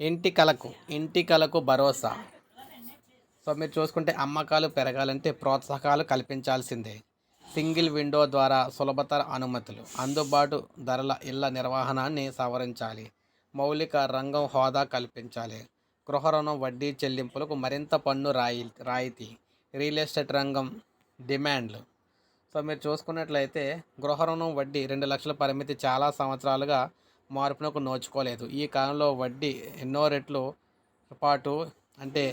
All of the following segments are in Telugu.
ఇంటి కలకు ఇంటి కలకు భరోసా. సో మీరు చూసుకుంటే అమ్మకాలు పెరగాలంటే ప్రోత్సాహకాలు కల్పించాల్సిందే. సింగిల్ విండో ద్వారా సులభతర అనుమతులు అందుబాటు ధరల ఇళ్ళ నిర్వహణాన్ని సవరించాలి. మౌలిక రంగం హోదా కల్పించాలి. గృహ రుణం వడ్డీ చెల్లింపులకు మరింత పన్ను రాయి రాయితీ. రియల్ ఎస్టేట్ రంగం డిమాండ్లు. సో మీరు చూసుకున్నట్లయితే గృహ రుణం వడ్డీ రెండు లక్షల పరిమితి చాలా సంవత్సరాలుగా మార్పునకు నోచుకోలేదు. ఈ కాలంలో వడ్డీ ఎన్నో రెట్లు పాటు అంటే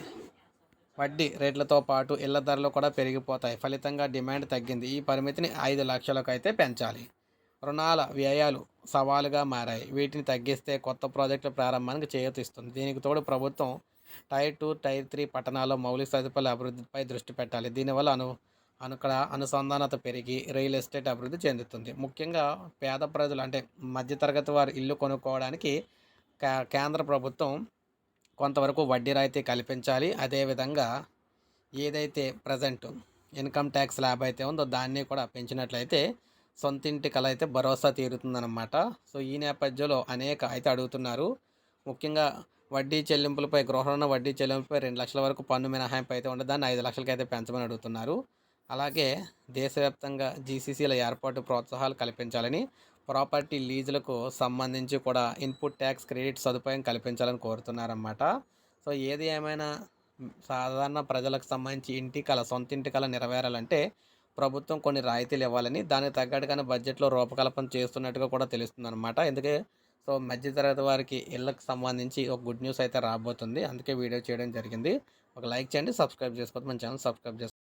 వడ్డీ రేట్లతో పాటు ఇళ్ళ ధరలు కూడా పెరిగిపోతాయి. ఫలితంగా డిమాండ్ తగ్గింది. ఈ పరిమితిని ఐదు లక్షలకు అయితే పెంచాలి. రుణాల వ్యయాలు సవాలుగా మారాయి. వీటిని తగ్గిస్తే కొత్త ప్రాజెక్టుల ప్రారంభానికి చేయతిస్తుంది. దీనికి తోడు ప్రభుత్వం టైర్ టూ టైర్ త్రీ పట్టణాల్లో మౌలిక సదుపాయాల అభివృద్ధిపై దృష్టి పెట్టాలి. దీనివల్ల అను అక్కడ అనుసంధానత పెరిగి రియల్ ఎస్టేట్ అభివృద్ధి చెందుతుంది. ముఖ్యంగా పేద ప్రజలు అంటే మధ్యతరగతి వారు ఇల్లు కొనుక్కోవడానికి కేంద్ర ప్రభుత్వం కొంతవరకు వడ్డీ రాయితీ కల్పించాలి. అదేవిధంగా ఏదైతే ప్రజెంట్ ఇన్కమ్ ట్యాక్స్ ల్యాబ్ అయితే ఉందో దాన్ని కూడా పెంచినట్లయితే సొంతింటి కళ అయితే భరోసా తీరుతుందన్నమాట. సో ఈ నేపథ్యంలో అనేక అయితే అడుగుతున్నారు. ముఖ్యంగా వడ్డీ చెల్లింపులపై గృహ రుణ వడ్డీ చెల్లింపులపై రెండు లక్షల వరకు పన్ను మినహాయింపు అయితే ఉండదు. దాన్ని ఐదు లక్షలకి అయితే పెంచమని అడుగుతున్నారు. అలాగే దేశవ్యాప్తంగా జీసీసీల ఏర్పాటు ప్రోత్సాహాలు కల్పించాలని ప్రాపర్టీ లీజులకు సంబంధించి కూడా ఇన్పుట్ ట్యాక్స్ క్రెడిట్ సదుపాయం కల్పించాలని కోరుతున్నారన్నమాట. సో ఏది ఏమైనా సాధారణ ప్రజలకు సంబంధించి ఇంటి కళ సొంత ఇంటి కళ నెరవేరాలంటే ప్రభుత్వం కొన్ని రాయితీలు ఇవ్వాలని దానికి తగ్గట్టుగానే బడ్జెట్లో రూపకల్పన చేస్తున్నట్టుగా కూడా తెలుస్తుంది అనమాట ఎందుకే సో మధ్యతరగతి వారికి ఇళ్ళకి సంబంధించి ఒక గుడ్ న్యూస్ అయితే రాబోతుంది. అందుకే వీడియో చేయడం జరిగింది. ఒక లైక్ చేయండి సబ్స్క్రైబ్ చేసుకోవద్దు. మన ఛానల్ సబ్స్క్రైబ్ చేసుకోండి